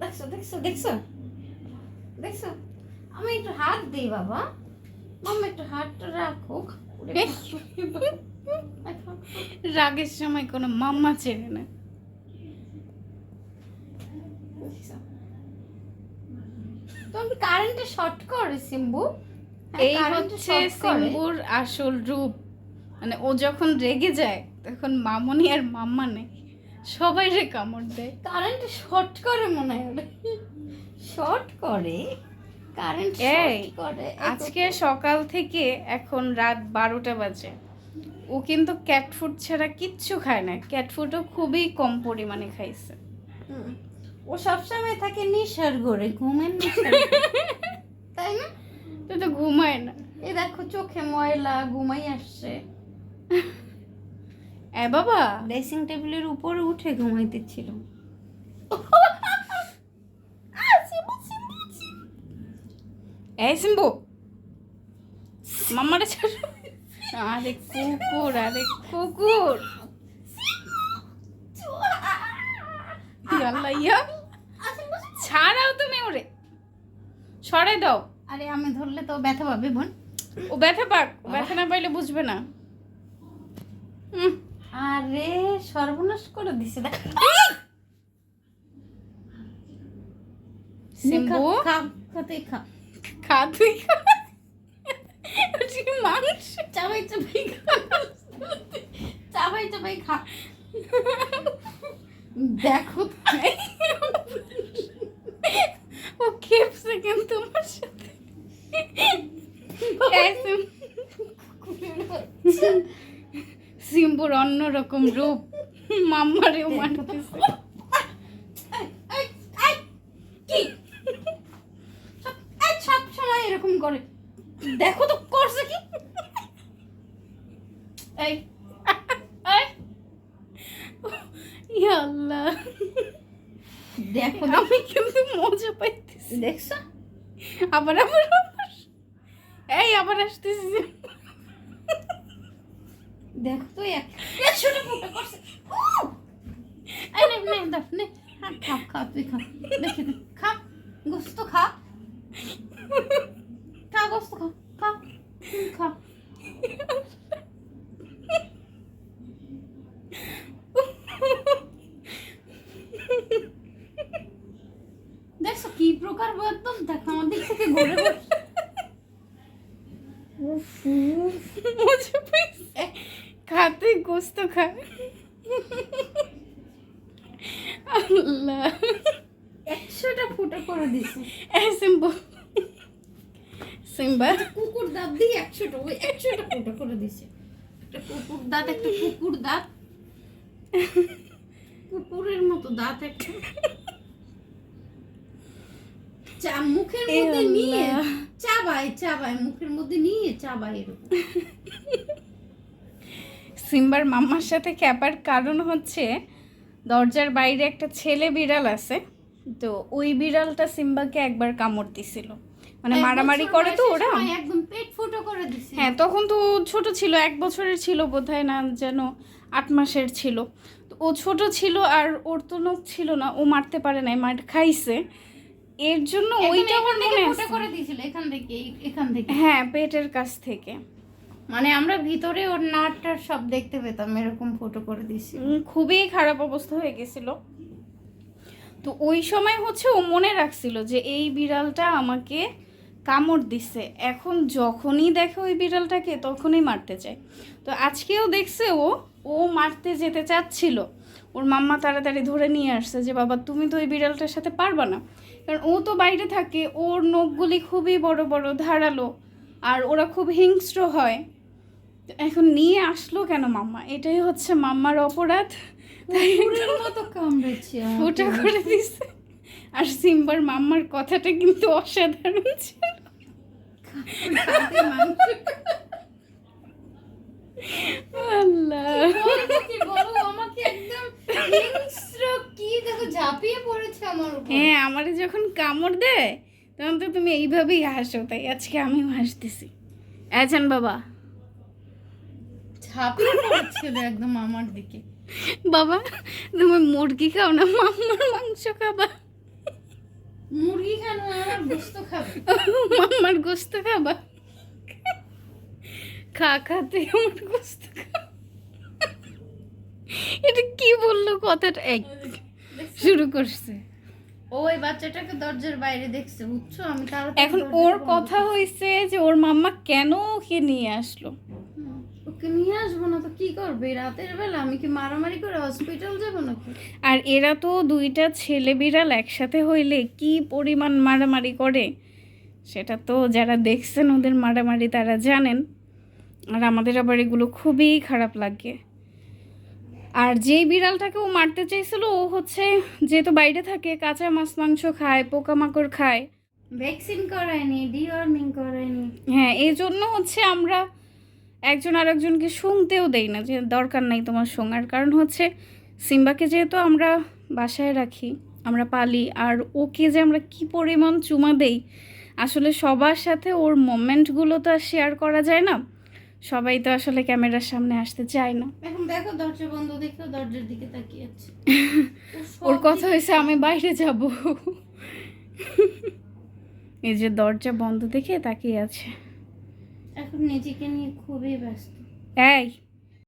দেখছ দেখছ দেখছ। দেখছ? আমি একটু হাত দিই বাবা। মাম্মা একটু হাতটা রাখো। রাগের সময় কোনো মাম্মা চেনে না। তুমি কারেন্টে শর্ট করে সিম্বু। হ্যাঁ, এই হচ্ছে সিম্বুর আসল রূপ। মানে ও যখন রেগে যায় তখন মামনি আর মাম্মা নেই। সবাই রে কামড় দেয়। কারেন্ট শর্ট করে মনে হয় শর্ট করে? কারেন্ট এই, শর্ট করে? আজকে সকাল থেকে এখন রাত বারোটা বাজে। ও কিন্তু ক্যাট ফুড ছাড়া কিচ্ছু খায় না। ক্যাট ফুডও খুবই কম পরিমাণে খাইছে। ও সবসময় থাকে নিশার ঘরে ঘুমের তাই না? তো তো ঘুমায় না। এই দেখো চোখে ময়লা ঘুমাই আসছে। এ বাবা। ড্রেসিং টেবিলের উপরে উঠে ঘুমাইতেছিল এই সিম্বু। মাম্মারে ছাড়। আরে কুকুর আরে কুকুর। আল্লাহ ইয়া। ছাড়াও তুমি ওরে। সরাই দাও। আরে আমি ধরলে তো ব্যথা পাবে বোন। ও ব্যথা পাক। ব্যথা না পাইলে বুঝবে না। হুম আরে সর্বনাশ করে দিছে সিম্বু? খা খা তুই খা। খা তুই খা। ওটি চাবাই চাবাই খা। চাবাই চাবাই খা। দেখো ও খেপছে কেন তোমার সাথে? সিম্বুর অন্যরকম রূপ। মাম্মারেও মারতেছে। সব সময় এরকম করে দেখো তো করছে কি? এই আল্লাহ। দেখো আমি কিন্তু মজা পাইতেছি। দেখছ? আবার আবার আবার। এই আবার আসতেছি। দেখো তো এক এ ছোট ফুটা করছে। উহ! এই নে নে দেখ নে। হ্যাঁ, খা খা তুই খা। দেখি দে, খা গোস্ত খা। খা গোস্ত খা খা হুম, খা। দেখছ কি প্রকার একদম দেখো আমার দিক থেকে ঘুরে বসে খাতে গোস্ত খা আল্লাহ। একশোটা ফুটা করে দিছে। সিম্বা কুকুর দাঁত দিয়ে একশোটা ওই একশোটা ফুটা করে দিছে। একটা কুকুর দাঁত একটা কুকুর দাঁত। কুকুরের মতো দাঁত একটা। চা মুখের মধ্যে নিয়ে। চাবায় চাবায় মুখের মধ্যে নিয়ে চাবায় এরকম। সিম্বার মাম্মার সাথে খ্যাপার কারণ হচ্ছে দরজার বাইরে একটা ছেলে বিড়াল আছে তো ওই বিড়ালটা সিম্বাকে একবার কামড় দিছিল। মানে মারামারি করে তো ওরা। একদম পেট ফুটো করে দিছে হ্যাঁ তখন তো ছোট ছিল এক বছরের ছিল বোধহয় না যেন আট মাসের ছিল। তো ও ছোট ছিল আর ওর তো নখ ছিল না ও মারতে পারে নাই মার খাইছে। এর জন্য ওইটা মনে করে দিয়েছিল এখান থেকে এখান থেকে। হ্যাঁ পেটের কাছ থেকে। মানে আমরা ভিতরে ওর নাটটার সব দেখতে পেতাম, এরকম ফটো করে দিছি খুবই খারাপ অবস্থা হয়ে গেছিল। তো ওই সময় হচ্ছে ও মনে রাখছিল যে এই বিড়ালটা আমাকে কামড় দিছে। এখন যখনই দেখে ওই বিড়ালটাকে, তখনই মারতে চায়। তো আজকেও দেখছে ও ও মারতে যেতে চাচ্ছিল। ওর মাম্মা তাড়াতাড়ি ধরে নিয়ে আসছে যে, বাবা, তুমি তো ওই বিড়ালটার সাথে পারবা না। কারণ ও তো বাইরে থাকে, ওর নখগুলি খুবই বড় বড়, ধারালো। আর ওরা খুব হিংস্র হয়। এখন নিয়ে আসলো কেন মাম্মা? এটাই হচ্ছে মাম্মার অপরাধ। মতো কামড়েছে। ফুটা করে দিছে। আর সিম্বার মাম্মার কথাটা কিন্তু অসাধারণ ছিল। আল্লাহ। আমাকে একদম কি দেখো ঝাঁপিয়ে পড়েছে আমার হ্যাঁ আমারে যখন কামড় দেয় তখন তো তুমি এইভাবেই হাসো তাই আজকে আমিও হাসতেছি। আছেন বাবা। ঝাঁপিয়ে পড়েছিল একদম আমার দিকে। বাবা তুমি মুরগি খাও না মাম্মার মাংস খাবা? কেন? আমার গোস্ত খাবে। মাম্মার গোস্ত খাবা? খা খাতে আমার গোস্ত খা। এটা কি বলল কথাটা? এক শুরু করছে। ওই বাচ্চাটাকে দরজার বাইরে দেখছে বুঝছ? আমি তাড়াতাড়ি এখন ওর কথা হয়েছে যে ওর মাম্মা কেন ওকে নিয়ে আসলো? ওকে নিয়ে আসব না তো কি করবে? রাতের বেলা আমি কি মারামারি করে হসপিটাল যাব নাকি? আর এরা তো দুইটা ছেলে বিড়াল একসাথে হইলে কি পরিমাণ মারামারি করে? সেটা তো যারা দেখছেন ওদের মারামারি তারা জানেন। আর আমাদের আবার এগুলো খুবই খারাপ লাগে। আর যেই বিড়ালটাকে ও মারতে চাইছিল ও হচ্ছে যেহেতু বাইরে থাকে কাঁচা মাছ মাংস খায় পোকামাকড় খায়। ভ্যাকসিন করায়নি ডিওয়ার্মিং করায়নি। হ্যাঁ এই জন্য হচ্ছে আমরা একজন আরেকজনকে শুনতেও দেই না যে দরকার নাই তোমার শোঙার কারণ হচ্ছে সিম্বাকে যেহেতু আমরা বাসায় রাখি আমরা পালি আর ওকে যে আমরা কি পরিমাণ চুমা দেই আসলে সবার সাথে ওর মোমেন্টগুলো তো আর শেয়ার করা যায় না। সবাই তো আসলে ক্যামেরার সামনে আসতে চায় না। এখন দেখো দরজা বন্ধ দেখো দরজার দিকে তাকিয়ে আছে। ওর কথা হয়েছে আমি বাইরে যাব। এই যে দরজা বন্ধ দেখে তাকিয়ে আছে। এখন নিজেকে নিয়ে খুবই ব্যস্ত। এই।